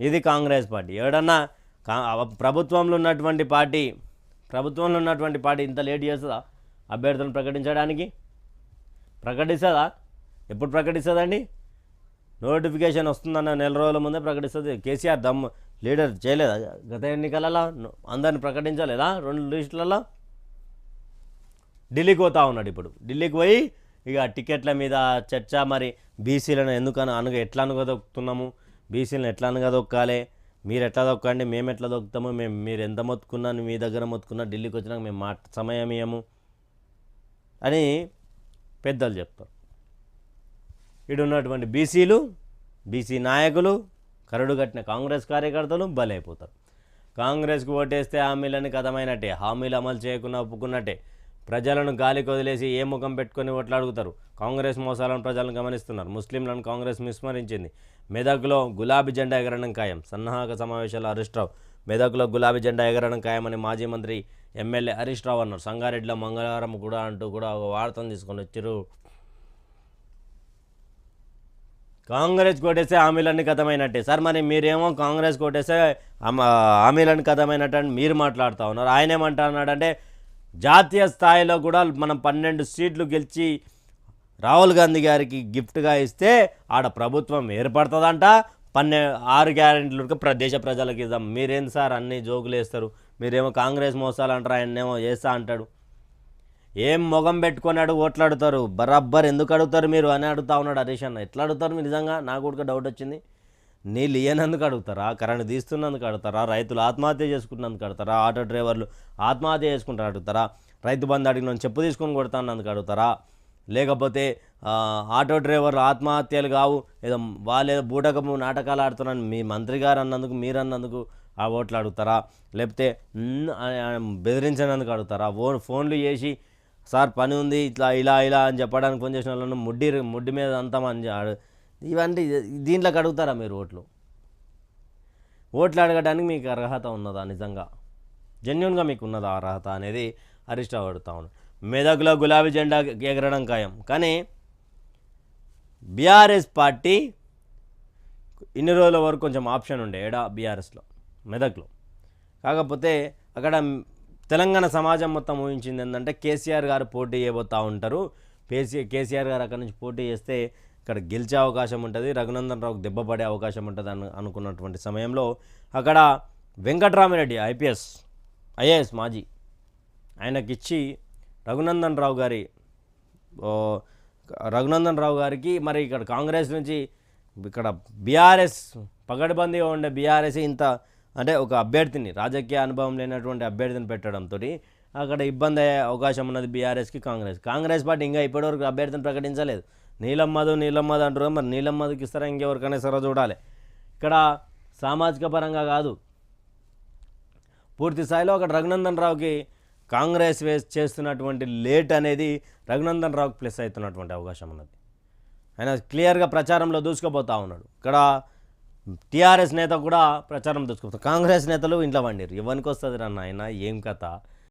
ఇది కాంగ్రెస్ పార్టీ. ఎవడన్నా కా- ప్రభుత్వంలో ఉన్నటువంటి పార్టీ ప్రభుత్వంలో ఉన్నటువంటి పార్టీ ఇంత లేట్ చేస్తుందా? అభ్యర్థులను ప్రకటించడానికి? ప్రకటిస్తుందా? ఎప్పుడు ప్రకటిస్తుందండి? నోటిఫికేషన్ వస్తుందన్న నెల రోజుల ముందే ప్రకటిస్తుంది. కేసీఆర్ దమ్ లీడర్ చేయలేదా? గత ఎన్నికలలో అందరిని ప్రకటించలేదా? రెండు లిస్టులలో? ఢిల్లీకి పోతా ఉన్నాడు ఇప్పుడు. ఢిల్లీకి పోయి ఇక టికెట్ల మీద చర్చ మరి బీసీలను ఎందుకని అనుగ ఎట్లా అనుగదొక్కుతున్నాము బీసీలను ఎట్లా అనుగదొక్కాలి మీరు ఎట్లా దొక్కండి? మేము ఎట్లా దొక్కుతాము? మేము మీరు ఎంత మొత్తుకున్నా మీ దగ్గర మొత్తుకున్నా ఢిల్లీకి వచ్చినాక మేము మాట సమయం ఇయ్యము అని పెద్దలు చెప్తారు. ఇటు ఉన్నటువంటి బీసీలు బీసీ నాయకులు కరడు కట్టిన కాంగ్రెస్ కార్యకర్తలు బలైపోతారు. కాంగ్రెస్కి ఓటేస్తే హామీలని కథమైనట్టే హామీలు అమలు చేయకుండా ఒప్పుకున్నట్టే. ప్రజలను గాలికి వదిలేసి ఏ ముఖం పెట్టుకొని ఓట్లాడుగుతారు? కాంగ్రెస్ మోసాలను ప్రజలను గమనిస్తున్నారు. ముస్లింలను కాంగ్రెస్ విస్మరించింది. మెదక్లో గులాబీ జెండా ఎగరడం ఖాయం. సన్నాహక సమావేశాలు హరీష్ రావు మెదక్లో గులాబీ జెండా ఎగరడం ఖాయమని మాజీ మంత్రి ఎమ్మెల్యే హరీష్ రావు అన్నారు. సంగారెడ్డిలో మంగళవారం కూడా అంటూ కూడా ఒక వార్తను తీసుకొని వచ్చారు. కాంగ్రెస్ కోటేసే హామీలన్నీ కథమైనట్టే. సార్ మరి మీరేమో కాంగ్రెస్ కోటేసే ఆమ- హామీలన్నీ కథమైనట్టు అని మీరు మాట్లాడుతూ ఉన్నారు. ఆయన ఏమంటున్నాడంటే జాతీయ స్థాయిలో కూడా మనం పన్నెండు సీట్లు గెలిచి రాహుల్ గాంధీ గారికి గిఫ్ట్గా ఇస్తే ఆడ ప్రభుత్వం ఏర్పడుతుందంట. పన్నె ఆరు గ్యారెంటీలు ప్ర దేశ ప్రజలకు ఇద్దాం. మీరేం సార్ అన్ని జోకులు వేస్తారు? మీరేమో కాంగ్రెస్ మోసాలు అంటారు ఆయన్నేమో చేస్తా అంటాడు. ఏం మొగం పెట్టుకున్నాడు ఓట్లాడుతారు? బరాబ్బర్ ఎందుకు అడుగుతారు మీరు? అని అడుగుతా ఉన్నాడు హరీష్ అన్న. ఎట్లా అడుగుతారు మీరు? నిజంగా నాకు కూడా డౌట్ వచ్చింది. నీళ్ళు ఇయ్యనందుకు అడుగుతారా? కరెంట్ తీస్తున్నందుకు అడుగుతారా? రైతులు ఆత్మహత్య చేసుకున్నందుకు అడుగుతారా? ఆటో డ్రైవర్లు ఆత్మహత్య చేసుకుంటారు అడుగుతారా? రైతు బంధు అడిగిన చెప్పు తీసుకొని కొడతానందుకు అడుగుతారా? లేకపోతే ఆటో డ్రైవర్లు ఆత్మహత్యలు కావు. ఏదో వాళ్ళేదో బూటకము నాటకాలు ఆడుతున్నాను మీ మంత్రి గారు అన్నందుకు మీరు అన్నందుకు ఆ ఓట్లు అడుగుతారా? లేకపోతే బెదిరించినందుకు అడుగుతారా? ఫోన్ ఫోన్లు చేసి సార్ పని ఉంది ఇట్లా ఇలా ఇలా అని చెప్పడానికి ఫోన్ చేసిన వాళ్ళను ముడ్డి ముడ్డి మీద అంతా అని ఇవన్నీ దీంట్లోకి అడుగుతారా మీరు ఓట్లు? ఓట్లు అడగడానికి మీకు అర్హత ఉన్నదా నిజంగా? జెన్యున్గా మీకు ఉన్నదా అర్హత అనేది హరీష్ రావు అడుగుతా ఉన్నాడు మెదక్లో గులాబీ జెండా ఎగరడం ఖాయం. కానీ బీఆర్ఎస్ పార్టీ ఇన్ని రోజుల వరకు కొంచెం ఆప్షన్ ఉండే ఏడా? బీఆర్ఎస్లో మెదక్లో. కాకపోతే అక్కడ తెలంగాణ సమాజం మొత్తం ఊహించింది ఏంటంటే కేసీఆర్ గారు పోటీ చేయబోతూ ఉంటారు. కేసీ కేసీఆర్ గారు అక్కడ నుంచి పోటీ చేస్తే ఇక్కడ గెలిచే అవకాశం ఉంటుంది రఘునందన్ రావుకు దెబ్బ పడే అవకాశం ఉంటుంది అను అనుకున్నటువంటి సమయంలో అక్కడ వెంకట్రామిరెడ్డి ఐపీఎస్ ఐఏఎస్ మాజీ ఆయనకిచ్చి రఘునందన్ రావు గారి రఘునందన్ రావు గారికి మరి ఇక్కడ కాంగ్రెస్ నుంచి ఇక్కడ బీఆర్ఎస్ పగడబందీగా ఉండే బీఆర్ఎస్ ఇంత అంటే ఒక అభ్యర్థిని రాజకీయ అనుభవం లేనటువంటి అభ్యర్థిని పెట్టడంతో అక్కడ ఇబ్బంది అయ్యే అవకాశం ఉన్నది బీఆర్ఎస్కి కాంగ్రెస్. కాంగ్రెస్ పార్టీ ఇంకా ఇప్పటివరకు అభ్యర్థిని ప్రకటించలేదు. నీలమ్మదు నీలమ్మదు అంటారు. మరి నీలం ఇస్తారా? ఇంకెవరికైనా సరే చూడాలి. ఇక్కడ సామాజిక పరంగా కాదు. పూర్తి స్థాయిలో అక్కడ రఘునందన్ రావుకి కాంగ్రెస్ వేస్ చేస్తున్నటువంటి లేట్ అనేది రఘునందన్ రావుకి ప్లస్ అవుతున్నటువంటి అవకాశం ఉన్నది. ఆయన క్లియర్గా ప్రచారంలో దూసుకుపోతా ఉన్నాడు. ఇక్కడ టీఆర్ఎస్ నేత కూడా ప్రచారం దూసుకుపోతాడు కాంగ్రెస్ నేతలు ఇంట్లో వండిరు ఎవరికి వస్తుంది రన్న ఆయన ఏం కథ?